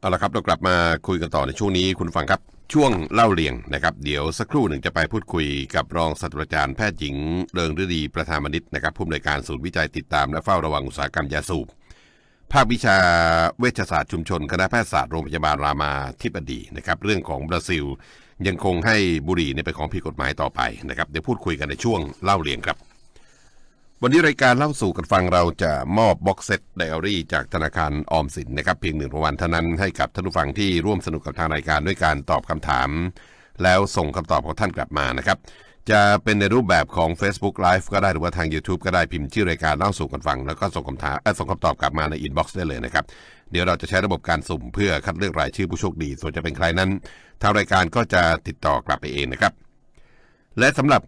เอาละครับเรากลับมาคุยกันต่อในช่วงนี้คุณฟังครับ ช่วงเล่าเรียงนะครับ เดี๋ยวสักครู่หนึ่งจะไปพูดคุยกับรองศาสตราจารย์แพทย์หญิงเริงฤดีประธานมนิตนะครับผู้อำนวยการศูนย์วิจัยติดตามและเฝ้าระวังอุตสาหกรรมยาสูบภาควิชาเวชศาสตร์ชุมชน คณะแพทยศาสตร์โรงพยาบาลรามาธิบดีนะครับเรื่องของบราซิล ยังคงให้บุหรี่เป็นของผิดกฎหมายต่อไปนะครับเดี๋ยวพูดคุยกันในช่วงเล่าเรียงครับ วันนี้รายการเล่าสู่กันฟังเราจะมอบบ็อกเซตไดอารี่จากธนาคารออมสินนะครับเพียงหนึ่งรางวัลเท่านั้นให้กับท่านผู้ฟังที่ร่วมสนุกกับทางรายการด้วยการตอบคำถาม แล้วส่งคำตอบของท่านกลับมานะครับจะเป็นในรูปแบบของ Facebook Live ก็ได้หรือว่าทาง YouTube ก็ได้พิมพ์ชื่อรายการเล่าสู่กันฟัง แล้วก็ส่งคำถามส่งคำตอบกลับมาในอินบ็อกซ์ได้เลยนะครับ เดี๋ยวเราจะใช้ระบบการสุ่มเพื่อคัดเลือกรายชื่อผู้โชคดี ส่วนจะเป็นใครนั้น ทางรายการก็จะติดต่อกลับไปเองนะครับ และสำหรับ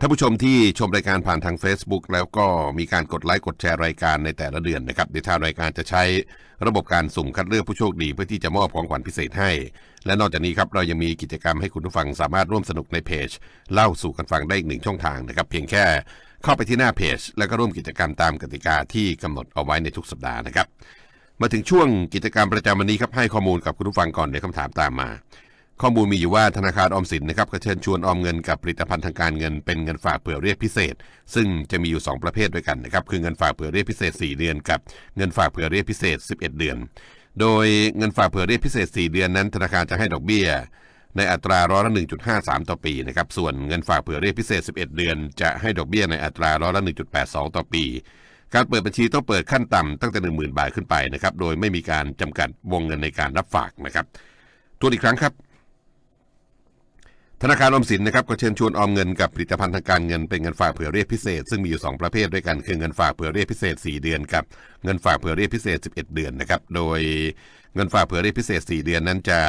ท่านผู้ชมที่ชมรายการผ่านทาง Facebook แล้วก็มีการกดไลค์กดแชร์รายการในแต่ละเดือนนะครับเดี๋ยวทางรายการจะใช้ระบบการสุ่มคัดเลือกผู้โชคดี เพื่อที่จะมอบของขวัญพิเศษให้ และนอกจากนี้ครับเรายังมีกิจกรรมให้คุณผู้ฟังสามารถร่วมสนุกในเพจ เล่าสู่กันฟังได้อีกหนึ่งช่องทางนะครับเพียงแค่เข้าไปที่หน้าเพจ แล้วก็ร่วมกิจกรรมตามกติกาที่กำหนดเอาไว้ในทุกสัปดาห์นะครับมาถึงช่วงกิจกรรมประจำวันนี้ครับให้ข้อมูลกับคุณผู้ฟังก่อนเดี๋ยวคำถามตามมา ข้อมูลมีอยู่ว่าธนาคารออมสินนะครับก็เชิญชวนออมเงินกับผลิตภัณฑ์ทางการเงินเป็นเงินฝากเผื่อเรียกพิเศษ ซึ่งจะมีอยู่ 2 ประเภทด้วยกันนะครับคือเงินฝากเผื่อเรียกพิเศษ 4 เดือนกับเงินฝากเผื่อเรียกพิเศษ 11 เดือน โดยเงินฝากเผื่อเรียกพิเศษ 4 เดือนนั้นธนาคารจะให้ดอกเบี้ย ในอัตราร้อยละ 1.53 ต่อปีนะครับส่วนเงินฝากเผื่อเรียกพิเศษ 11 เดือน จะให้ดอกเบี้ยในอัตราร้อยละ 1.82 ต่อปีการเปิดบัญชีต้องเปิดขั้นต่ำตั้งแต่ 10,000 บาทขึ้นไปนะครับโดยไม่มีการจำกัดวงเงินในการรับฝากนะครับตัวอีกครั้งครับ ธนาคารออมสินนะครับก็เชิญชวนออมเงินกับผลิตภัณฑ์ทางการเงินเป็นเงินฝากเผื่อเรียกพิเศษ ซึ่งมีอยู่ 2 ประเภทด้วยกัน คือเงินฝากเผื่อเรียกพิเศษ 4 เดือนกับเงินฝากเผื่อเรียกพิเศษ 11 เดือนนะครับโดยเงินฝากเผื่อเรียกพิเศษ 4 เดือนนั้นจะ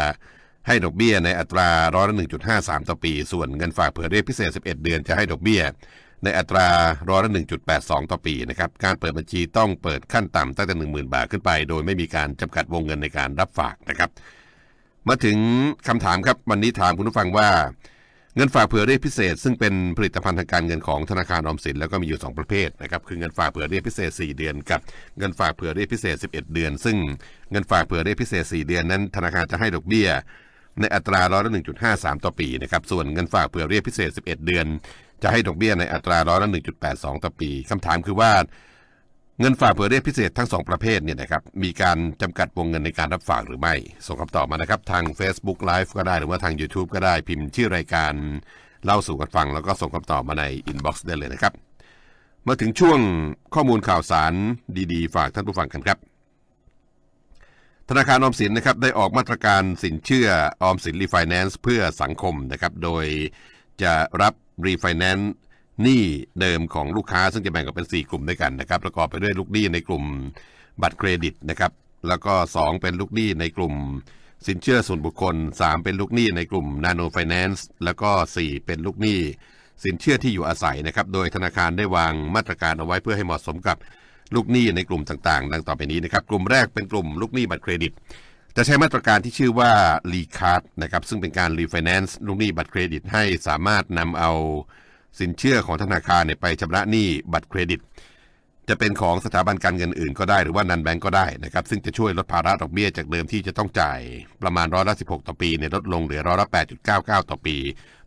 ให้ดอกเบี้ยในอัตราร้อยละ1.53 ต่อปี ส่วนเงินฝากเผื่อเรียกพิเศษ 11 เดือนจะให้ดอกเบี้ย ในอัตราร้อยละ1.82 ต่อปีนะครับการเปิดบัญชีต้องเปิดขั้นต่ำตั้งแต่10,000 บาทขึ้นไป โดยไม่มีการจำกัดวงเงินในการรับฝากนะครับ มาถึงคำถามครับวันนี้ถามคุณผู้ฟังว่า เงินฝากเผื่อเรียกพิเศษ ซึ่งเป็นผลิตภัณฑ์ทางการเงินของธนาคารออมสินแล้วก็มีอยู่ 2 ประเภทนะครับคือเงินฝากเผื่อเรียกพิเศษ 4 เดือนกับเงินฝากเผื่อเรียกพิเศษ 11 เดือน ซึ่งเงินฝากเผื่อเรียกพิเศษ 4 เดือนนั้น ธนาคารจะให้ดอกเบี้ย ในอัตราร้อยละ1.53 ต่อปีนะครับส่วนเงินฝากเผื่อเรียกพิเศษ 11 เดือน จะให้ดอกเบี้ยในอัตราร้อยละ1.82 ต่อปีคำถามคือว่า เงินฝากเผื่อเรียกพิเศษทั้ง 2 ประเภทเนี่ยนะครับมีการจำกัดวงเงินในการรับฝากหรือไม่ ส่งคำตอบมานะครับ ทาง Facebook Live ก็ได้หรือว่าทาง YouTube ก็ได้พิมพ์ชื่อรายการเล่าสู่กันฟัง แล้วก็ส่งคำตอบมาในอินบ็อกซ์ได้เลยนะครับ มาถึงช่วงข้อมูลข่าวสารดีๆ ฝากท่านผู้ฟังกันครับ ธนาคารออมสินนะครับได้ออกมาตรการสินเชื่อออมสินรีไฟแนนซ์เพื่อสังคมนะครับโดยจะรับรีไฟแนนซ์ หนี้เดิมของลูกค้าซึ่งจะแบ่งออกเป็น 4 กลุ่มด้วยกันนะครับประกอบไปด้วยลูกหนี้ในกลุ่มบัตรเครดิตนะครับแล้วก็ 2 เป็นลูกหนี้ในกลุ่มสินเชื่อส่วนบุคคล 3 เป็นลูกหนี้ในกลุ่มนาโนไฟแนนซ์แล้วก็ 4 เป็นลูกหนี้สินเชื่อที่อยู่อาศัยนะครับโดยธนาคารได้วางมาตรการเอาไว้เพื่อให้เหมาะสมกับลูกหนี้ในกลุ่มต่างๆ ดังต่อไปนี้นะครับกลุ่มแรกเป็นกลุ่มลูกหนี้บัตรเครดิต จะใช้มาตรการที่ชื่อว่ารีคาร์ดนะครับซึ่งเป็นการรีไฟแนนซ์ลูกหนี้บัตรเครดิตให้สามารถนำเอา สินเชื่อของธนาคารเนี่ยไปชำระหนี้บัตรเครดิต จะเป็นของสถาบันการเงินอื่นก็ได้หรือว่านันแบงก์ก็ได้นะครับ ซึ่งจะช่วยลดภาระดอกเบี้ยจากเดิมที่จะต้องจ่ายประมาณร้อยละ16ต่อปีเนี่ยลดลงเหลือร้อยละ8.99ต่อปี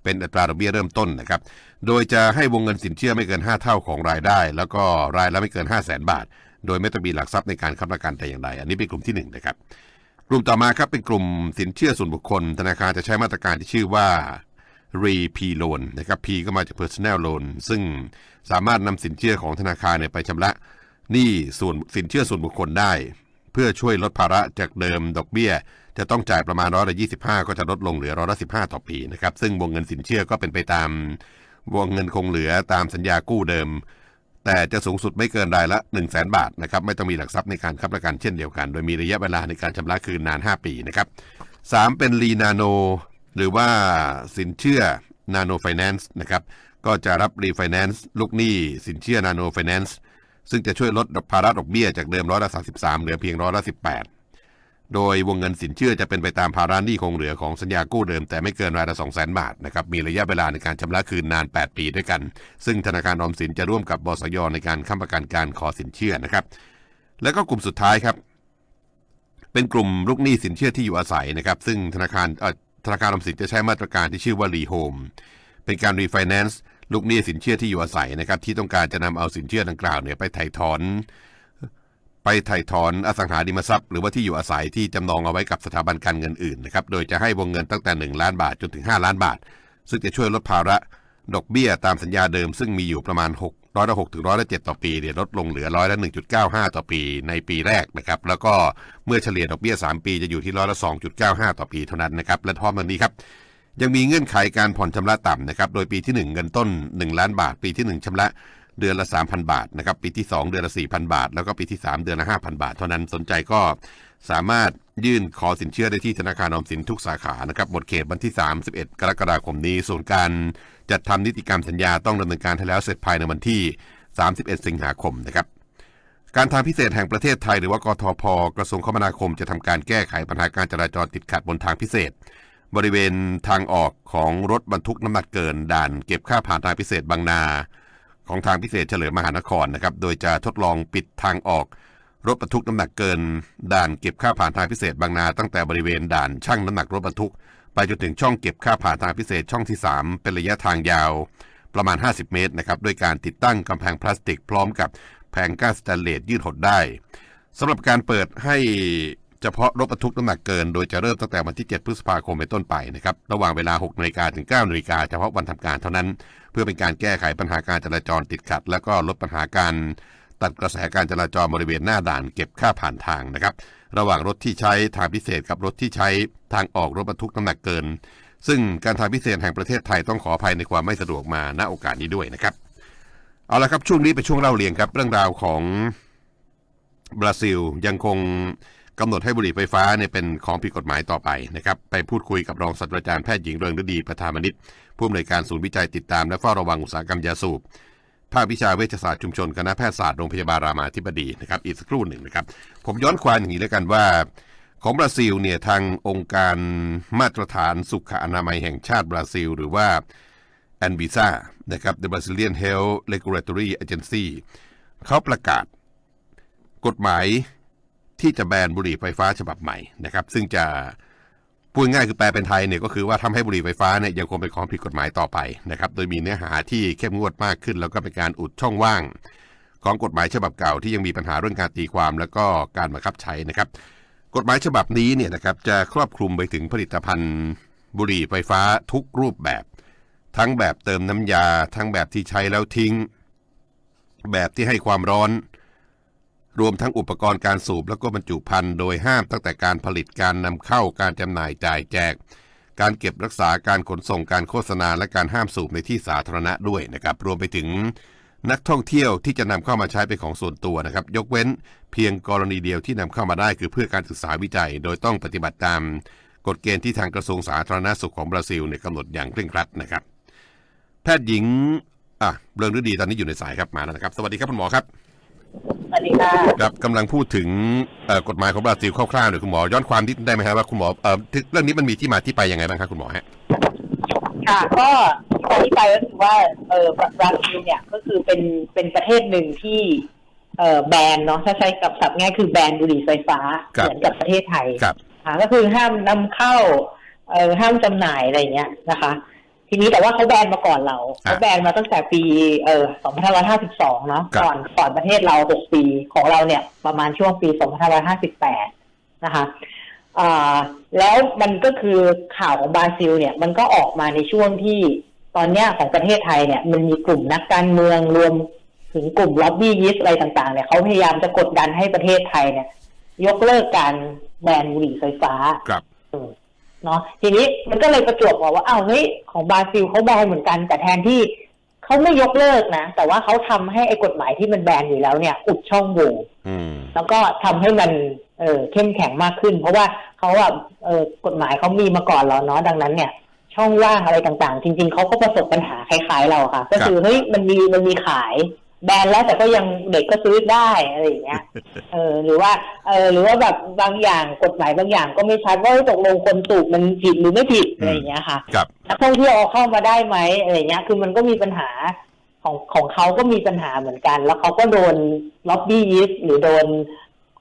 เป็นอัตราดอกเบี้ยเริ่มต้นนะครับ โดยจะให้วงเงินสินเชื่อไม่เกิน 5 เท่าของรายได้ แล้วก็รายละไม่เกิน 5 0 0 0 0 0บาท โดยไม่ต้องมีหลักทรัพย์ในการค้ำประกันแต่อย่างใดอันนี้เป็นกลุ่มที่1นะครับกลุ่มต่อมาครับเป็นกลุ่มสินเชื่อส่วนบุคคล ธนาคารจะใช้มาตรการที่ชื่อว่า re p loan นะครับ P ก็มาจาก personal loan ซึ่งสามารถนำสินเชื่อของธนาคารเนี่ยไปชำระหนี้ส่วนสินเชื่อส่วนบุคคลได้ เพื่อช่วยลดภาระจากเดิมดอกเบี้ย จะต้องจ่ายประมาณร้อยละ25ก็จะลดลงเหลือร้อยละ15ต่อปีนะครับซึ่งวงเงินสินเชื่อก็เป็นไปตาม วงเงินคงเหลือตามสัญญากู้เดิม แต่จะสูงสุดไม่เกินรายละ 1 0 0 0 0แบาทนะครับไม่ต้องมีหลักทรัพย์ในการค้ำประกันเช่นเดียวกัน โดยมีระยะเวลาในการชำระคืนนาน 5 ปีนะครับสามเป็นรีนาโน หรือว่าสินเชื่อนาโนไฟแนนซ์นะครับก็จะรับรีไฟแนนซ์ลูกหนี้สินเชื่อนาโนไฟแนนซ์ซึ่งจะช่วยลดภาระดอกเบี้ยจากเดิมร้อยละ33เหลือเพียงร้อยละ18โดยวงเงินสินเชื่อจะเป็นไปตามภาระหนี้คงเหลือของสัญญากู้เดิมแต่ไม่เกินรายละ2 0 0 0 0 0 บาทนะครับมีระยะเวลาในการชำระคืนนาน 8 ปีด้วยกัน ซึ่งธนาคารออมสินจะร่วมกับบสยในการค้ำประกันการขอสินเชื่อนะครับ แล้วก็กลุ่มสุดท้ายครับ เป็นกลุ่มลูกหนี้สินเชื่อที่อยู่อาศัยนะครับ ซึ่งธนาคารเออ ธนาคารออมสินจะใช้มาตรการที่ชื่อว่ารีโฮมเป็นการรีไฟแนนซ์ลูกหนี้สินเชื่อที่อยู่อาศัยนะครับที่ต้องการจะนำเอาสินเชื่อดังกล่าวเนี่ยไปไถ่ถอน ไปไถ่ถอนอสังหาริมทรัพย์ หรือว่าที่อยู่อาศัยที่จำนองเอาไว้กับสถาบันการเงินอื่นนะครับโดยจะให้วงเงินตั้งแต่ 1 ล้านบาทจนถึง 5 ล้านบาท ซึ่งจะช่วยลดภาระดอกเบี้ยตามสัญญาเดิมซึ่งมีอยู่ประมาณ6 ร้อยละ6ถึงร้อยละ7ต่อปีเนี่ยลดลงเหลือร้อยละ1.95ต่อปีในปีแรกนะครับ แล้วก็เมื่อเฉลี่ยดอกเบี้ย3ปีจะอยู่ที่ร้อยละ2.95ต่อปีเท่านั้นนะครับ และพร้อมกันนี้ครับยังมีเงื่อนไขการผ่อนชำระต่ำนะครับ โดยปีที่ 1 เงินต้น 1 ล้านบาท ปีที่ 1ชำระเดือนละ 3,000 บาทนะครับ ปีที่ 2 เดือนละ 4,000 บาท แล้วก็ปีที่ 3 เดือนละ 5,000 บาท เท่านั้น สนใจก็สามารถยื่นขอสินเชื่อได้ที่ธนาคารออมสินทุกสาขานะครับ หมดเขตวันที่ 31 กรกฎาคมนี้ ส่วนการ จัดทำนิติกรรมสัญญาต้องดำเนินการให้แล้วเสร็จภายในวันที่ 31 สิงหาคมนะครับ การทางพิเศษแห่งประเทศไทยหรือว่ากทพ กระทรวงคมนาคมจะทำการแก้ไขปัญหาการจราจรติดขัดบนทางพิเศษ บริเวณทางออกของรถบรรทุกน้ำหนักเกิน ด่านเก็บค่าผ่านทางพิเศษบางนา ของทางพิเศษเฉลิมมหานครนะครับ โดยจะทดลองปิดทางออกรถบรรทุกน้ำหนักเกิน ด่านเก็บค่าผ่านทางพิเศษบางนา ตั้งแต่บริเวณด่านช่างน้ำหนักรถบรรทุก จนถึงช่องเก็บค่าผ่านทางพิเศษช่องที่ 3 เป็นระยะทางยาวประมาณ 50 เมตรนะครับด้วยการติดตั้งกำแพงพลาสติกพร้อมกับแผงก้าสแตนเลสยืดหดได้สำหรับการเปิดให้เฉพาะรถบรรทุกน้ำหนักเกิน โดยจะเริ่มตั้งแต่วันที่ 7 พฤษภาคมเป็นต้นไปนะครับระหว่างเวลา 6นาฬิกาถึง9นาฬิกาเฉพาะวันทำการเท่านั้น เพื่อเป็นการแก้ไขปัญหาการจราจรติดขัด และก็ลดปัญหาการ ตัดกระแสการจราจรบริเวณหน้าด่านเก็บค่าผ่านทางนะครับ ระหว่างรถที่ใช้ทางพิเศษกับรถที่ใช้ทางออกรถบรรทุกน้ำหนักเกิน ซึ่งการทางพิเศษแห่งประเทศไทยต้องขออภัยในความไม่สะดวกมาณโอกาสนี้ด้วยนะครับ เอาละครับช่วงนี้เป็นช่วงเล่าเรียงครับ เรื่องราวของบราซิลยังคงกำหนดให้บุหรี่ไฟฟ้าเนี่ยเป็นของผิดกฎหมายต่อไปนะครับ ไปพูดคุยกับรองศาสตราจารย์แพทย์หญิงเรืองฤดีประธานมนิตผู้อำนวยการศูนย์วิจัยติดตามและเฝ้าระวังอุตสาหกรรมยาสูบ ภาควิชาเวชศาสตร์ชุมชนคณะแพทยศาสตร์โรงพยาบาลรามาธิบดีนะครับอีกสักครู่หนึ่งนะครับ ผมย้อนความอย่างนี้แล้วกันว่า ของบราซิลเนี่ยทางองค์การมาตรฐานสุขอนามัยแห่งชาติบราซิล หรือว่า a n v i s a นะครับ The Brazilian Health Regulatory Agency เขาประกาศกฎหมายที่จะแบนบุหรี่ไฟฟ้าฉบับใหม่นะครับ ซึ่งจะ พูดง่ายคือแปลเป็นไทยเนี่ยก็คือว่าทำให้บุหรี่ไฟฟ้าเนี่ยยังคงเป็นของผิดกฎหมายต่อไปนะครับโดยมีเนื้อหาที่เข้มงวดมากขึ้น แล้วก็เป็นการอุดช่องว่าง ของกฎหมายฉบับเก่าที่ยังมีปัญหาเรื่องการตีความ แล้วก็การบังคับใช้นะครับ กฎหมายฉบับนี้เนี่ยนะครับจะครอบคลุมไปถึงผลิตภัณฑ์ บุหรี่ไฟฟ้าทุกรูปแบบ ทั้งแบบเติมน้ำยา ทั้งแบบที่ใช้แล้วทิ้ง แบบที่ให้ความร้อน รวมทั้งอุปกรณ์การสูบแล้วก็บรรจุภัณฑ์โดยห้ามตั้งแต่การผลิตการนำเข้าการจำหน่ายจ่ายแจก การเก็บรักษาการขนส่งการโฆษณาและการห้ามสูบในที่สาธารณะด้วยนะครับ รวมไปถึงนักท่องเที่ยวที่จะนำเข้ามาใช้เป็นของส่วนตัวนะครับ ยกเว้นเพียงกรณีเดียวที่นำเข้ามาได้คือเพื่อการศึกษาวิจัย โดยต้องปฏิบัติตามกฎเกณฑ์ที่ทางกระทรวงสาธารณสุขของบราซิลเนี่ยกำหนดอย่างเคร่งครัดนะครับ แพทย์หญิงอะเรืองฤดีตอนนี้อยู่ในสายครับมาแล้วนะครับ สวัสดีครับคุณหมอครับ สวัสดีค่ะครับกำลังพูดถึงเอ่อกฎหมายของบราซิลคร่าวๆหน่อยคุณหมอย้อนความนิดได้ไหมครับว่าคุณหมอเอ่อเรื่องนี้มันมีที่มาที่ไปยังไงบ้างครับคุณหมอฮะค่ะ ก็ที่ไปก็คือว่าเออบราซิลเนี่ยก็คือเป็นเป็นประเทศหนึ่งที่เออแบนเนาะถ้าใช้กับศัพท์ง่ายคือแบนบุหรี่ไฟฟ้าครับเหมือนกับประเทศไทยครับค่ะก็คือห้ามนำเข้าเออห้ามจำหน่ายอะไรเงี้ยนะคะ ทีนี้แต่ว่าเขาแบนมาก่อนเราเขาแบนมาตั้งแต่ปีเออ2552 เนาะครับก่อนก่อนประเทศเรา 6 ปีของเราเนี่ย ประมาณช่วงปี 2558 นะคะอ่าแล้วมันก็คือข่าวของบราซิล เนี่ย มันก็ออกมาในช่วงที่ตอนเนี้ยของประเทศไทยเนี่ยมันมีกลุ่มนักการเมืองรวมถึงกลุ่มล็อบบี้ยิสอะไรต่างๆเนี่ยเขาพยายามจะกดดันให้ประเทศไทยเนี่ย ยกเลิกการแบนบุหรี่ไฟฟ้าครับ เออเนาะทีนี้มันก็เลยประจวบบอกว่าอ้าวเฮ้ยของบราซิลเขาแบนเหมือนกัน แต่แทนที่เขาไม่ยกเลิกนะ แต่ว่าเขาทำให้ไอ้กฎหมายที่มันแบนอยู่แล้วเนี่ย อุดช่องโหว่อืมแล้วก็ทำให้มันเออเข้มแข็งมากขึ้น เพราะว่าเขาอะเออกฎหมายเขามีมาก่อนเราเนาะดังนั้นเนี่ยช่องว่างอะไรต่างๆ จริง ๆเขาก็ประสบปัญหาคล้ายๆเราค่ะ ก็คือเฮ้ยมันมีมันมีขาย แบนแล้วแต่ก็ยังเด็กก็ซื้อได้อะไรอย่างเงี้ย เออหรือว่า เออหรือว่าแบบบางอย่างกฎหมายบางอย่างก็ไม่ชัดว่าตกลงคนสูบมันผิดหรือไม่ผิดอะไรอย่างเงี้ยค่ะครับนักท่องเที่ยวเอาเข้ามาได้ไหมอะไรเงี้ย คือมันก็มีปัญหาของของเขาก็มีปัญหาเหมือนกัน แล้วเขาก็โดนล็อบบี้ยิสหรือโดน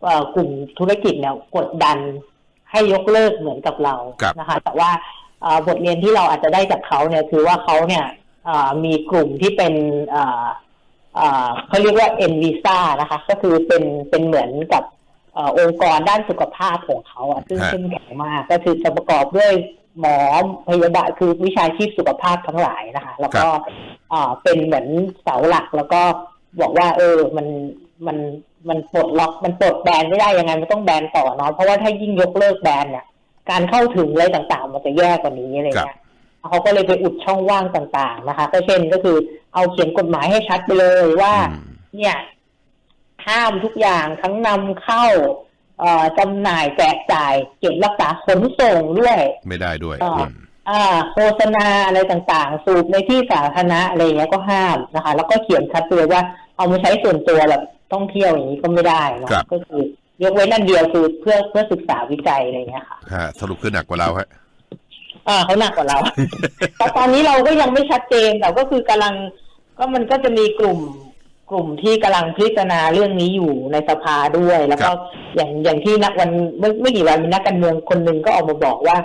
เอ่อกลุ่มธุรกิจเนี่ยกดดันให้ยกเลิกเหมือนกับเราครับนะคะ แต่ว่าเอ่อบทเรียนที่เราอาจจะได้จากเขาเนี่ยคือว่าเขาเนี่ยเอ่อมีกลุ่มที่เป็น เอ่อเอ่อเขาเรียกว่า n v i s a นะคะ ก็คือเป็นเป็นเหมือนกับเอ่อองค์กรด้านสุขภาพของเขาอะซึ่งฮะเข้มแข็งมากก็คือจะประกอบด้วยหมอพยาบาลคือวิชาชีพสุขภาพทั้งหลายนะคะ แล้วก็เอ่อเป็นเหมือนเสาหลักแล้วก็บอกว่า เออมันมันมันปลดล็อกมันปลดแบนไม่ได้ยังไงมันต้องแบนต่อเนาะเพราะว่าถ้ายิ่งยกเลิกแบนเนี่ยการเข้าถึงอะไรต่างๆ มันจะแย่กว่านี้อะไรเงี้ย เขาก็เลยไปอุดช่องว่างต่าง ๆ นะคะ ก็เช่นก็คือเอาเขียนกฎหมายให้ชัดไปเลยว่าอืมเนี่ย ห้ามทุกอย่างทั้งนำเข้าเอ่อจำหน่ายแจกจ่าย เก็บรักษาขนส่งด้วย ไม่ได้ด้วยอ่าอืมอ่าโฆษณาอะไรต่างๆ สูบในที่สาธารณะอะไรเงี้ยก็ห้ามนะคะ แล้วก็เขียนชัดเลยว่า เอามาใช้ส่วนตัวแบบท่องเที่ยวอย่างนี้ก็ไม่ได้เนาะครับก็คือยกเว้นอันเดียวคือเพื่อเพื่อศึกษาวิจัยอะไรเงี้ยค่ะฮะสรุปคือหนักกว่าเราฮะ อ่าเขาหนักกว่าเรา แต่ตอนนี้เราก็ยังไม่ชัดเจนแต่ก็คือกำลังก็มันก็จะมีกลุ่มกลุ่มที่กำลังพิจารณาเรื่องนี้อยู่ในสภาด้วย แล้วก็อย่างอย่างที่นักวันเมื่อไม่กี่วันมีนักการเมืองคนหนึ่งก็ออกมาบอกว่า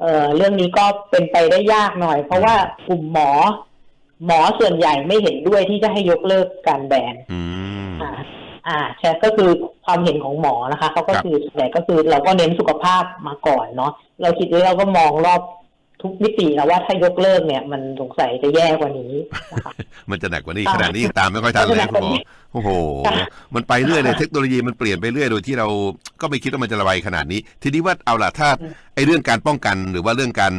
เออเรื่องนี้ก็เป็นไปได้ยากหน่อย เพราะว่ากลุ่มหมอ หมอส่วนใหญ่ไม่เห็นด้วยที่จะให้ยกเลิกการแบนอืมอ่าอ่าใช่ก็คือความเห็นของหมอนะคะเขาก็ครับคือส่วนใหญ่ก็คือเราก็เน้นสุขภาพมาก่อนเนาะเราคิดว่าเราก็มองรอบ ทุกมิติแล้วว่าถ้ายกเลิกเนี่ย มันสงสัยจะแย่กว่านี้นะคะมันจะหนักกว่านี้อ่าขนาดนี้ยังตามไม่ค่อยทันเลยนะคุณหมอโอ้โหค่ะมันไปเรื่อยเลยเทคโนโลยีมันเปลี่ยนไปเรื่อยโดยที่เราก็ไม่คิดว่ามันจะระบายขนาดนี้ ทีนี้ว่าเอาล่ะถ้าไอ้เรื่องการป้องกันหรือว่าเรื่องการ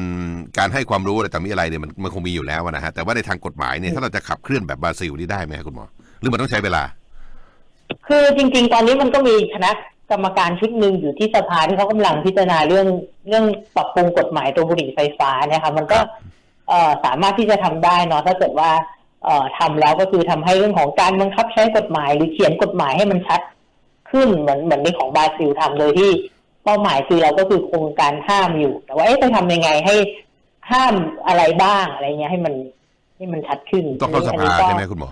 การให้ความรู้อะไรต่างๆอะไรเนี่ยมันมันคงมีอยู่แล้วนะฮะแต่ว่าในทางกฎหมายเนี่ยถ้าเราจะขับเคลื่อนแบบบราซิลนี่ได้ไหมครับคุณหมอหรือมันต้องใช้เวลาคือจริง ๆ ตอนนี้มันก็มีคณะ กรรมการชุดหนึ่งอยู่ที่สภาที่เขากำลังพิจารณาเรื่องเรื่องปรับปรุงกฎหมายตัวบุหรี่ไฟฟ้าเนี่ยค่ะมันก็ครับเอ่อสามารถที่จะทำได้เนาะถ้าเกิดว่าเอ่อทำแล้วก็คือทำให้เรื่องของการบังคับใช้กฎหมาย หรือเขียนกฎหมายให้มันชัดขึ้นเหมือนเหมือนในของบราซิลทำโดยที่เป้าหมายคือเราก็คือคงการห้ามอยู่ แต่ว่าเอ๊ะจะทำยังไงให้ห้ามอะไรบ้างอะไรเงี้ยให้มันให้มันชัดขึ้นต้องเข้าสนภานี้ก็ใช่ไหมคุณหมอ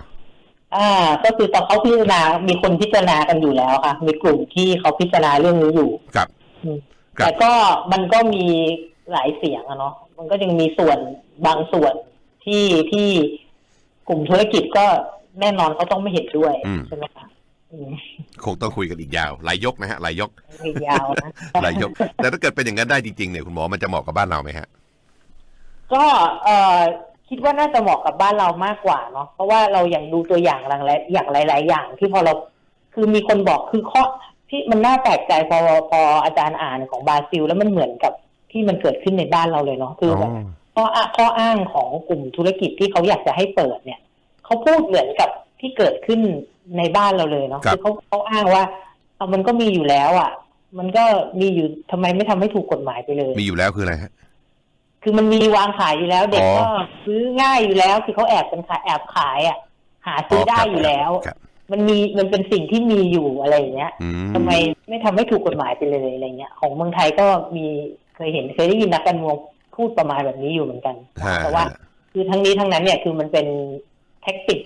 อ่า ก็คือตอนเขาพิจารณา มีคนพิจารณากันอยู่แล้วค่ะ มีกลุ่มที่เขาพิจารณาเรื่องนี้อยู่ครับอืมครับแต่ก็มันก็มีหลายเสียงอะเนาะ มันก็ยังมีส่วนบางส่วนที่ที่กลุ่มธุรกิจก็แน่นอนเขาต้องไม่เห็นด้วยอืมใช่ไหมคะอืมคงต้องคุยกันอีกยาวหลายยกนะฮะหลายยกไม่ยาวนะหลายยก แต่ถ้าเกิดเป็นอย่างนั้นได้จริงๆเนี่ยคุณหมอมันจะเหมาะกับบ้านเราไหมฮะ ก็เอ่อ คิดว่าน่าจะเหมาะกับบ้านเรามากกว่าเนาะเพราะว่าเราอย่างดูตัวอย่างหลายอย่างหลาย ๆ อย่าง ที่พอเราคือมีคนบอกคือข้อที่มันน่าแปลกใจพอพออาจารย์อ่านของบราซิล แล้วมันเหมือนกับที่มันเกิดขึ้นในบ้านเราเลยเนาะคือแบบข้ออ้างข้ออ้างของกลุ่มธุรกิจที่เขาอยากจะให้เปิดเนี่ยเขาพูดเหมือนกับที่เกิดขึ้นในบ้านเราเลยเนาะครับคือเขาเขาอ้างว่าเอามันก็มีอยู่แล้ว อะ มันก็มีอยู่ทำไมไม่ทำให้ถูกกฎหมายไปเลย มีอยู่แล้วคืออะไรฮะ คือมันมีวางขายอยู่แล้ว เด็กอ๋อก็ซื้อง่ายอยู่แล้ว คือเขาแอบกันขายแอบขายอะ หาซื้อได้อยู่แล้วครับมันมีมันเป็นสิ่งที่มีอยู่อะไรอย่างเงี้ยอืมทำไมไม่ทำให้ถูกกฎหมายไปเลยอะไรเงี้ย ของเมืองไทยก็มีเคยเห็นเคยได้ยินนักการเมืองพูดประมาณแบบนี้อยู่เหมือนกันฮะแต่ว่า คือทั้งนี้ทั้งนั้นเนี่ยคือมันเป็นแท็กติก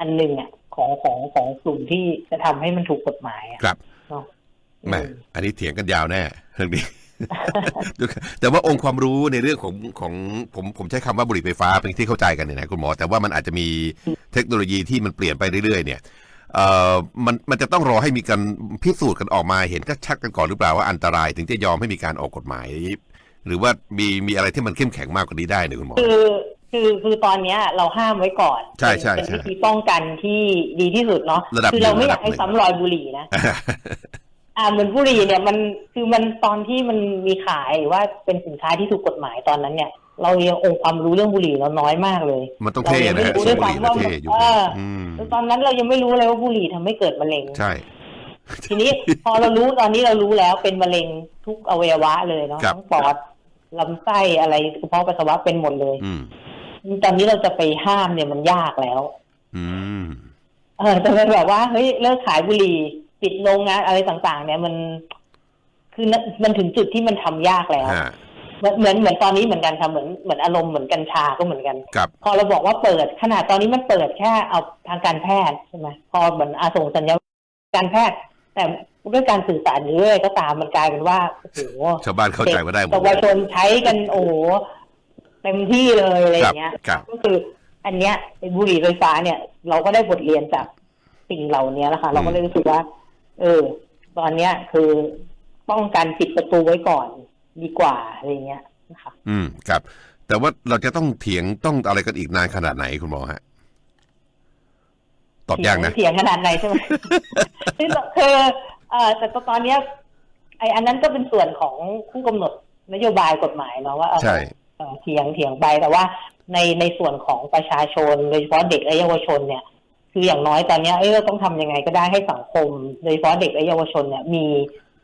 อันหนึ่งอะของของของกลุ่มที่จะทำให้มันถูกกฎหมายอะครับเนาะแหม่อืมอันนี้เถียงกันยาวแน่เรื่องนี้ แต่ว่าองค์ความรู้ในเรื่องของของผมผมใช้คำว่าบุหรี่ไฟฟ้าเป็นที่เข้าใจกันเนี่ยนะคุณหมอ แต่ว่ามันอาจจะมีเทคโนโลยีที่มันเปลี่ยนไปเรื่อยๆเนี่ยเอ่อมันมันจะต้องรอให้มีการพิสูจน์กันออกมาเห็นก็ชัดกันก่อนหรือเปล่าว่าอันตรายถึงจะยอมให้มีการออกกฎหมาย หรือว่ามีมีอะไรที่มันเข้มแข็งมากกว่านี้ได้เนี่ยคุณหมอคือคือคือตอนเนี้ยเราห้ามไว้ก่อนใช่ใช่เป็นใช่วิธีป้องกันที่ดีที่สุดเนาะระดับคือเราไม่หนึ่งอยากให้ระดับหนึ่งซ้ำรอยบุหรี่นะ อ่าเหมือนบุหรี่เนี่ยมันคือมันตอนที่มันมีขายหรือว่าเป็นสินค้าที่ถูกกฎหมายตอนนั้นเนี่ย เรายังองค์ความรู้เรื่องบุหรี่เราน้อยมากเลยมันต้องเท่นะฮะเราสูยังบไม่บุหรี่รู้แล้วด้วยซ้ำว่าเท่อยู่เอออืมแล้วตอนนั้นเรายังไม่รู้เลยว่าบุหรี่ทำให้เกิดมะเร็งใช่ ทีนี้พอเรารู้ตอนนี้เรารู้แล้วเป็นมะเร็งทุกอวัยวะเลยเนาะครับทั้งปอดลำไส้อะไรกระเพาะปัสสาวะเป็นหมดเลยอืมตอนนี้เราจะไปห้ามเนี่ยมันยากแล้ว อืมเออแต่เป็นแบบว่าเฮ้ยเลิกขายบุหรี่ ปิดโรงงานอะไรต่างๆ เนี่ยมัน คือมันถึงจุดที่มันทำยากแล้วฮะเหมือนเหมือนเหมือนตอนนี้เหมือนกันค่ะเหมือนเหมือนอารมณ์เหมือนกัญชาก็เหมือนกันกับพอเราบอกว่าเปิดขนาดตอนนี้มันเปิดแค่เอาทางการแพทย์ใช่ไหมพอเหมือนอาส่งสัญญาณการแพทย์ แต่ด้วยการสื่อสารหรืออะไรก็ตามมันกลายเป็นว่าโอ้โหชาวบ้านเข้าใจว่าได้หมดเยาวชนใช้กันโอ้โหเต็มที่เลยอะไรอย่างเงี้ยครับก็คือ อันเนี้ยไอ้บุหรี่ไฟฟ้าเนี่ย เราก็ได้บทเรียนจากสิ่งเหล่านี้แล้วค่ะ เราก็เลยรู้สึกว่า เออ ตอนเนี้ยคือป้องกันปิดประตูไว้ก่อนดีกว่าอะไรเงี้ยนะคะอืมครับ แต่ว่าเราจะต้องเถียงต้องอะไรกันอีกนานขนาดไหนคุณหมอฮะตอบยากนะเถียงขนาดไหนใช่ไหมคือคือเออแต่ตอนเนี้ยไออันนั้นก็เป็นส่วนของผู้กำหนดนโยบายกฎหมายเนาะว่าเออใช่เอ่อเถียงเถียงไปแต่ว่าในในส่วนของประชาชนโดยเฉพาะเด็กและเยาวชนเนี่ย คืออย่างน้อยตอนเนี้ยเอ้ยเราต้องทำยังไงก็ได้ให้สังคม โดยเฉพาะเด็กและเยาวชนเนี่ยมี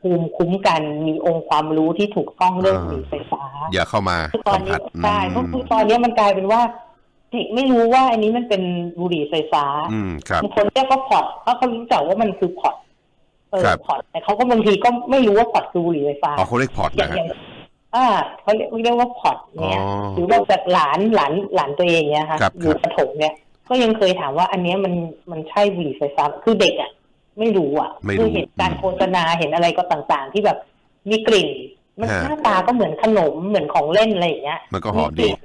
ภูมิคุ้มกันมีองค์ความรู้ที่ถูกต้องเรื่องอ่าบุหรี่ไฟฟ้า อย่าเข้ามาคือตอนสัมนี้ผัสใช่เพราะคือตอนเนี้ยมันกลายเป็นว่าเด็กไม่รู้ว่าอันนี้มันเป็นบุหรี่ไฟฟ้าอืมครับบางคนเรียกว่าพอร์ตเพราะเขารู้จักว่ามันคือพอร์ตเออครับพอร์ตแต่เขาก็บางทีก็ไม่รู้ว่าพอร์ตคือบุหรี่ไฟฟ้าอ๋อเขาเรียกพอร์ตอย่านะงฮะอย่างอ่าเขาเรียกเรียกว่าพอร์ตเนี่ยอ๋อหรือว่าแบบหลานหลานหลานตัวเองเนี่ยค่ะครับอยู่ประถมเนี่ย ก็ยังเคยถามว่า อันเนี้ยมันมันใช่บุหรี่ไฟฟ้าคือเด็กอะไม่รู้อะไม่รู้คือเห็นการโฆษณาเห็นอะไรก็ต่างๆ ที่แบบมีกลิ่น มันฮะ หน้าตาก็เหมือนขนมเหมือนของเล่นอะไรอย่างเงี้ย มันก็หอมกดีลิ่น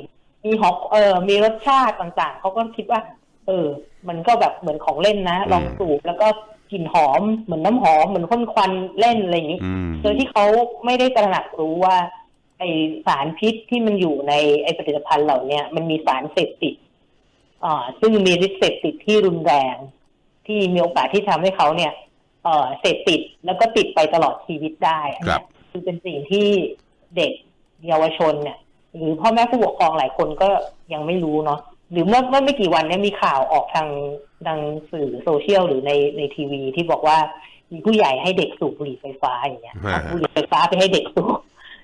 มีหอมเออมีรสชาติต่างๆ เขาก็คิดว่า เออ มันก็แบบเหมือนของเล่นนะ ลองสูบแล้วก็กลิ่นหอมเหมือนน้ำหอมเหมือนพ่นควันเล่นอะไรอย่างนี้ อืม โดยที่เขาไม่ได้ตระหนักรู้ว่า ไอสารพิษที่มันอยู่ในไอผลิตภัณฑ์เหล่าเนี้ยมันมีสารเสพติดอ่า ซึ่งมีฤทธิ์เสพติดที่รุนแรง ที่มีโอกาสที่ทำให้เขาเนี่ยเอ่อเสพติดแล้วก็ติดไปตลอดชีวิตได้อันครัเนี้บยคือเป็นสิ่งที่เด็กเยาวชนเนี่ย หรือพ่อแม่ผู้ปกครองหลายคนก็ยังไม่รู้เนาะหรือเมื่อเมื่อไม่กี่วันเนี้มีข่าวออกทางทางสื่อโซเชียลหรือในในทีวีที่บอกว่ามีผู้ใหญ่ให้เด็กสูบบุหรี่ไฟฟ้าอย่างเงี้ยฮะเอาบุหรี่ไฟฟ้าไปให้เด็กสูบ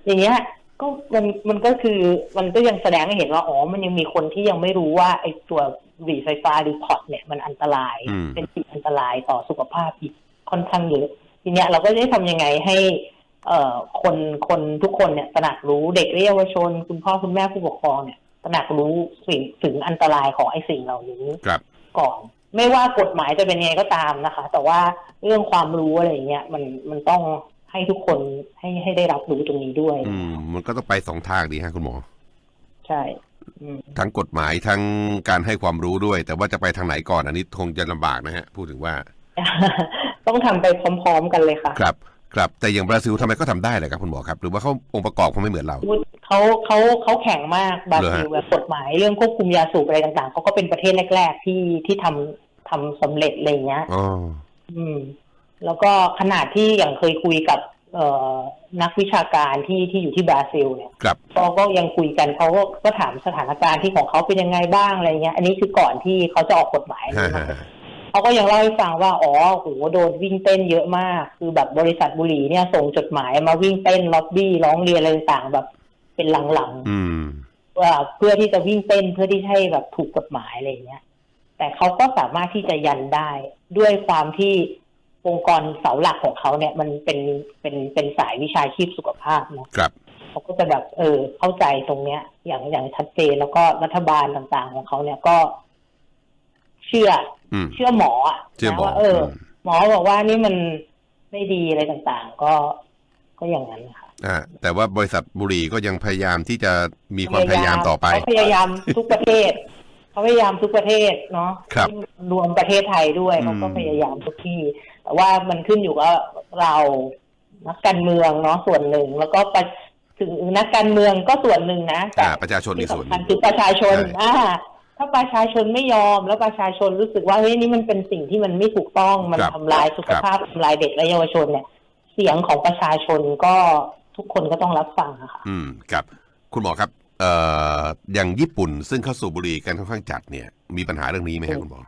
อย่างเงี้ย ก็มันมันก็คือมันก็ยังแสดงให้เห็นว่าอ๋อมันยังมีคนที่ยังไม่รู้ว่าไอ้ตัวบุหรี่ไฟฟ้าหรือพอตเนี่ยมันอันตรายอืมเป็นสิ่งอันตรายต่อสุขภาพอีกค่อนข้างเยอะทีเนี้ยเราก็ได้ทำยังไงให้ เอ่อคนคนทุกคนเนี่ยตระหนักรู้เด็กและเยาวชน คุณพ่อคุณแม่ผู้ปกครองเนี่ยตระหนักรู้สิ่งถึงอันตรายของไอ้สิ่งเหล่านี้ครับก่อนไม่ว่ากฎหมายจะเป็นยังไงก็ตามนะคะ แต่ว่าเรื่องความรู้อะไรอย่างเงี้ยมันมันต้อง ให้ทุกคนให้ให้ได้รับรู้ตรงนี้ด้วย อืม มันก็ต้องไปสองทางดีฮะคุณหมอ ใช่อืมทั้งกฎหมายทั้งการให้ความรู้ด้วย แต่ว่าจะไปทางไหนก่อนอันนี้คงจะลำบากนะฮะ พูดถึงว่า ต้องทำไปพร้อมๆกันเลยค่ะ ครับ ครับแต่อย่างบราซิลทำไมก็ทำได้เลยครับคุณหมอครับ หรือว่าเขาองค์ประกอบเขาไม่เหมือนเราเขาเขาเขาแข็งมากบราซิลเหรอฮะแบบกฎหมายเรื่องควบคุมยาสูบอะไรต่างๆเขาก็เป็นประเทศแรก ๆ ที่ที่ทำทำสำเร็จอะไรอย่างเงี้ยอ๋ออืม แล้วก็ขนาดที่อย่างเคยคุยกับเอ่อนักวิชาการที่ที่อยู่ที่บราซิลเนี่ยครับก็ก็ยังคุยกันเขาก็ก็ถามสถานการณ์ที่ของเขาเป็นยังไงบ้างอะไรเงี้ย อันนี้คือก่อนที่เขาจะออกกฎหมายฮะนี้มาฮะเขาก็ยังเล่าให้ฟังว่าอ๋อโหโดนวิ่งเต้นเยอะมาก คือแบบบริษัทบุหรี่เนี่ยส่งจดหมายมาวิ่งเต้นล็อบบี้ร้องเรียนอะไรต่างๆแบบเป็นหลังอืมๆว่าเพื่อที่จะวิ่งเต้นเพื่อที่ให้แบบถูกกฎหมายอะไรเงี้ย แต่เขาก็สามารถที่จะยันได้ด้วยความที่ องค์กรเสาหลักของเขาเนี่ย มันเป็นเป็นเป็นสายวิชาชีพสุขภาพเนาะครับเขาก็จะแบบเออเข้าใจตรงเนี้ย อย่างอย่างชัดเจนแล้วก็รัฐบาลต่างๆ ของเขาเนี่ยก็ เชื่ออืมเชื่อหมออะเชื่อหมอนะว่าเอออมหมอบอกว่านี่มันไม่ดีอะไรต่างๆ ก็ก็อย่างนั้นค่ะอ่าแต่ว่าบริษัทบุหรี่ก็ยังพยายามที่จะมีความพยายามต่อไปเขาพยายามทุกประเทศเขาพยายามทุกประเทศเนาะครับรวมประเทศไทยด้วยอืมเขาก็พยายามทุกที่แต่ ว่ามันขึ้นอยู่กับเรานักการเมืองเนาะส่วนหนึ่ง แล้วก็ประถึงนักการเมืองก็ส่วนหนึ่งนะแต่อ่าประชาชนในที่ส่วนหสำคันึ่ญงคือประชาชนใช่อ่าถ้าประชาชนไม่ยอมแล้วประชาชนรู้สึกว่าเฮ้ยนี่มันเป็นสิ่งที่มันไม่ถูกต้องมันครับทำลายสุขภาพทำลายเด็กและเยาวชนเนี่ย เสียงของประชาชนก็ทุกคนก็ต้องรับฟังอะค่ะอืมครับ คุณหมอครับเอ่ออย่างญี่ปุ่นซึ่งเข้าสู่บุหรี่กันค่อนข้างจัดเนี่ย มีปัญหาเรื่องนี้ไหมครับคุณหมอ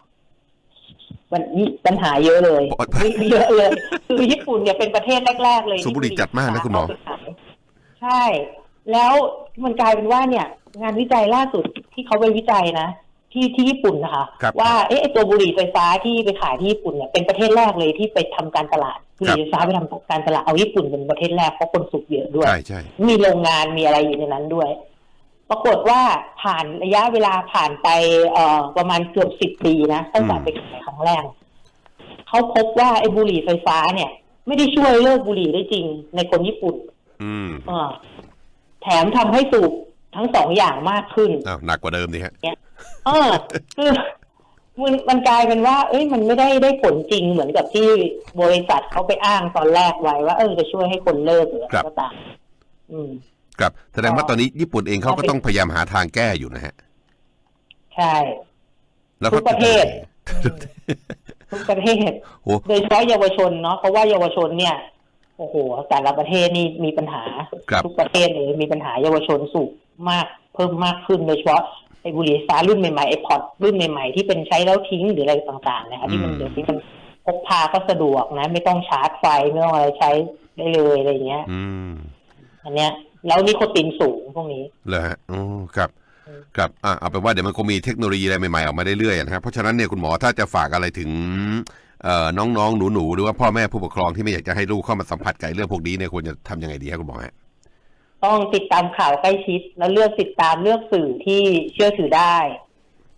มันปัญหาเยอะเลยโอ๊ยมีเยอะเลย คือญี่ปุ่นเนี่ยเป็นประเทศแรก ๆ เลยสูบบุหรี่จัดมากนะคุณหมอใช่ แล้วมันกลายเป็นว่าเนี่ย งานวิจัยล่าสุดที่เขาไปวิจัยนะที่ที่ญี่ปุ่นนะคะครับว่าเอ๊ะไอ้ตัวบุหรี่ไฟฟ้าที่ไปขายที่ญี่ปุ่นเนี่ยเป็นประเทศแรกเลยที่ไปทำการตลาดบุหรี่ไฟฟ้าไปทำการตลาดเอาญี่ปุ่นเป็นประเทศแรกเพราะคนสูบเยอะด้วยใช่ใช่มีโรงงานมีอะไรอยู่ในนั้นด้วย ปรากฏว่าผ่านระยะเวลาผ่านไปเอ่อประมาณเกือบสิบปีนะตั้งแต่ไปขายครั้งแรกเขาพบว่าไอ้บุหรี่ไฟฟ้าเนี่ย ไม่ได้ช่วยเลิกบุหรี่ได้จริงในคนญี่ปุ่น อืมอ่าแถมทำให้สูบทั้งสองอย่างมากขึ้น อ้าวหนักกว่าเดิมดิฮะ เออคือมันมันกลายเป็นว่า เอ้ยมันไม่ได้ได้ผลจริงเหมือนกับที่บริษัทเขาไปอ้างตอนแรกไว้ว่าเออจะช่วยให้คนเลิกหรืออะไรก็ตามอืม ครับแสดงว่าตอนนี้ญี่ปุ่นเองเขาก็ต้องพยายามหาทางแก้อยู่นะฮะ ใช่ แล้วทุก็กประเทศอืมทุกประเทศโอ้โดยเฉพาะเยาวชนเนาะเพราะว่าเยาวชนเนี่ยโอ้โหแต่ละประเทศนี่มีปัญหาครับทุกประเทศเลยมีปัญหาเยาวชนสูงมากเพิ่มมากขึ้นโดยเฉพาะไอ้บุหรี่ไฟฟ้ารุ่นใหม่ๆไอ้พอดรุ่นใหม่ๆที่เป็นใช้แล้วทิ้งหรืออะไรต่างๆนะคะที่มันอืมเดี๋ยวนี้มันพกพาก็สะดวกนะ ไม่ต้องชาร์จไฟไม่ต้องอะไรใช้ได้เลยอะไรอย่างเงี้ยอืมอันเนี้ย แล้วนิโคตินสูงพวกนี้เลยฮะอ๋อครับอืมครับอะเอาเป็นว่าเดี๋ยวมันคงมีเทคโนโลยีอะไรใหม่ๆออกมาเรื่อยๆนะครับเพราะฉะนั้นเนี่ยคุณหมอถ้าจะฝากอะไรถึงเอ่อน้องๆ หนูๆ หรือว่าพ่อแม่ผู้ปกครองที่ไม่อยากจะให้ลูกเข้ามาสัมผัสกับไอ้เรื่องพวกนี้เนี่ยควรจะทำยังไงดีครับคุณหมอฮะต้องติดตามข่าวใกล้ชิด แล้วเลือกติดตามเลือกสื่อที่เชื่อถือได้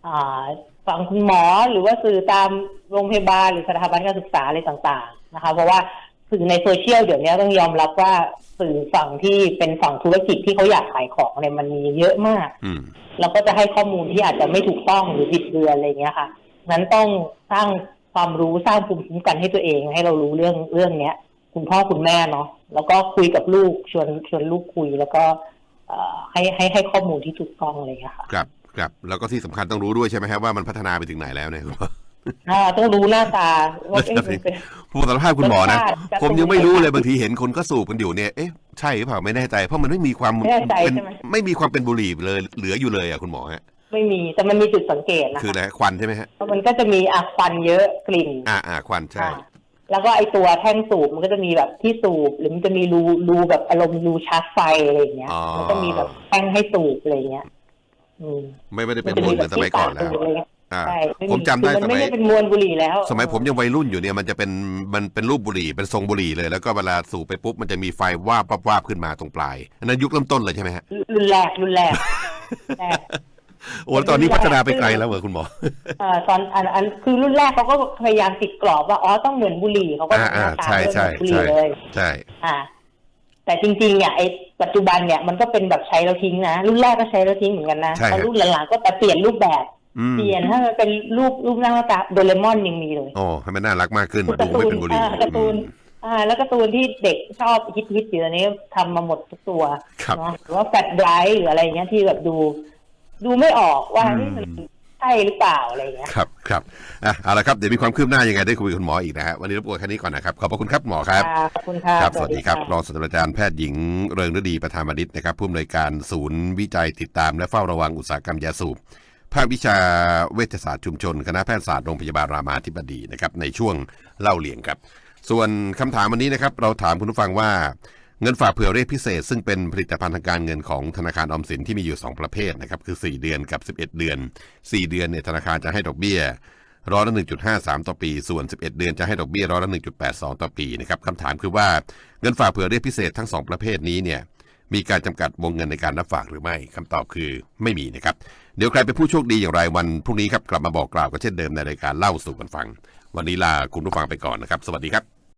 อ่าฝั่งคุณหมอหรือว่าสื่อตามโรงพยาบาลหรือสถาบันการศึกษาอะไรต่าง ๆ นะคะ เพราะว่าสื่อในโซเชียลเดี๋ยวนี้ต้องยอมรับว่าสื่อฝั่งที่เป็นฝั่งธุรกิจที่เขาอยากขายของเนี่ยมันมีเยอะมากอืมแล้วก็จะให้ข้อมูลที่อาจจะไม่ถูกต้องหรือบิดเบือนอะไรเงี้ยค่ะ นั้นต้องสร้างความรู้สร้างภูมิคุ้มกันให้ตัวเอง ให้เรารู้เรื่องเรื่องเนี้ย คุณพ่อคุณแม่เนาะแล้วก็คุยกับลูกชวนชวนลูกคุย แล้วก็เอ่อให้ให้ให้ข้อมูลที่ถูกต้องอะไรเงี้ยค่ะ ครับครับแล้วก็ที่สำคัญต้องรู้ด้วยใช่ไหมครับว่ามันพัฒนาไปถึงไหนแล้วเนี่ยคุณหมอ อ่าต้องรู้หน้าตาว่าเอ๊ะมันเป็นผู้สารภาพคุณหมอนะ รสชาติการผมยังไม่รู้เลยบางทีเห็นคนก็สูบกันอยู่เนี่ย เอ๊ะ ใช่หรือเปล่าไม่แน่ใจ เพราะมันไม่มีความไม่แน่ใจเป็นใช่ไหม ไม่มีความเป็นบุหรี่เลย เหลืออยู่เลยอะคุณหมอฮะ ไม่มีแต่มันมีจุดสังเกตนะคือคะอะไรฮะควันใช่ไหมฮะเพราะมันก็จะมีอะควันเยอะกลิ่นอ่าอ่าควันใช่อ่าแล้วก็ไอตัวแท่งสูบมันก็จะมีแบบที่สูบหรือมันจะมีรูรูแบบอารมณ์รูชาร์จไฟอะไรอย่างเงี้ยอ๋อแล้วก็มีแบบแท่งให้สูบอะไรเงี้ย อืมไม่ไม่ได้มัเป็นจะมวมีลเหแบมือบนสมัยที่ก่ปาอกนแล้สูวบอะไรเงี้ย อ่าใช่ผมจำได้คือสมันไม่มัยได้เป็นมวลบุหรี่แล้วสมัยผมยังวัยรุ่นอยู่เนี่ยมันจะเป็นมันเป็นรูปบุหรี่เป็นทรงบุหรี่เลย แล้วก็เวลาสูบไปปุ๊บมันจะมีไฟวาบวาบวาบขึ้นมาตรงปลายอันนั้นยุคเริ่มต้นเลยใช่ไหมฮะรุนแรงรุนแรงแรกโอ้แล้วตอนนี้พัฒนาไปไกลแล้วเหรอคุณหมอ เอ่อตอนอันอันคือรุ่นแรกเขาก็พยายามติดกรอบว่าอ๋อต้องเหมือนบุหรี่เขาก็อ่าทำหน้าตาใช่เหมือนใช่บุหรี่ใช่เลยใช่ อ่า แต่จริงๆเนี่ยไอ้ปัจจุบันเนี่ยมันก็เป็นแบบใช้แล้วทิ้งนะรุ่นแรกก็ใช้แล้วทิ้งเหมือนกันนะใช่พอฮะรุ่นหลังๆก็แต่เปลี่ยนรูปแบบอืม เปลี่ยนถ้ามันเป็นรูปรูปหน้าตาโดเรมอนยังมีเลยอ๋อให้มันน่ารักมากขึ้นคือมาดูไม่เป็นบุหรี่อ่าการ์ตูนอ่าแล้วการ์ตูนที่เด็กชอบฮิตฮิตอยู่ตอนนี้ทำมาหมดทุกตัวครับเนาะหรือว่าแฟลชไดรฟ์หรืออะไรเงี้ยที่แบบดู ดูไม่ออกว่าอืมนี่มันใช่หรือเปล่าอะไรเงี้ยครับครับอะเอาละครับเดี๋ยวมีความคืบหน้ายังไงได้คุยกับคุณหมออีกนะฮะวันนี้รบกวนแค่นี้ก่อนนะครับขอบพระคุณครับหมอครับค่ะขอบคุณค่ะครับสวัสดีครับะรองศาสตราจารย์แพทย์หญิงเริงฤดีประธานมนิตนะครับผู้อำนวยการศูนย์วิจัยติดตามและเฝ้าระวังอุตสาหกรรมยาสูบ ภาควิชาเวชศาสตร์ชุมชน คณะแพทยศาสตร์โรงพยาบาลรามาธิบดีนะครับในช่วงเล่าเลียงครับ ส่วนคำถามวันนี้นะครับเราถามคุณผู้ฟังว่าเงินฝากเผื่อเรียกพิเศษ ซึ่งเป็นผลิตภัณฑ์ทางการเงินของธนาคารออมสินที่มีอยู่ 2 ประเภทนะครับคือ 4 เดือนกับ 11 เดือน 4 เดือนเนี่ยธนาคารจะให้ดอกเบี้ยร้อยละ1.53 ต่อปี ส่วน 11 เดือนจะให้ดอกเบี้ยร้อยละ1.82 ต่อปีนะครับคำถามคือว่าเงินฝากเผื่อเรียกพิเศษทั้ง 2 ประเภทนี้เนี่ย มีการจำกัดวงเงินในการรับฝากหรือไม่คำตอบคือไม่มีนะครับ เดี๋ยวใครเป็นผู้โชคดีอย่างไรวันพรุ่งนี้ครับกลับมาบอกกล่าวกันเช่นเดิมในรายการเล่าสู่กันฟัง วันนี้ลาคุณผู้ฟังไปก่อนนะครับ สวัสดีครับ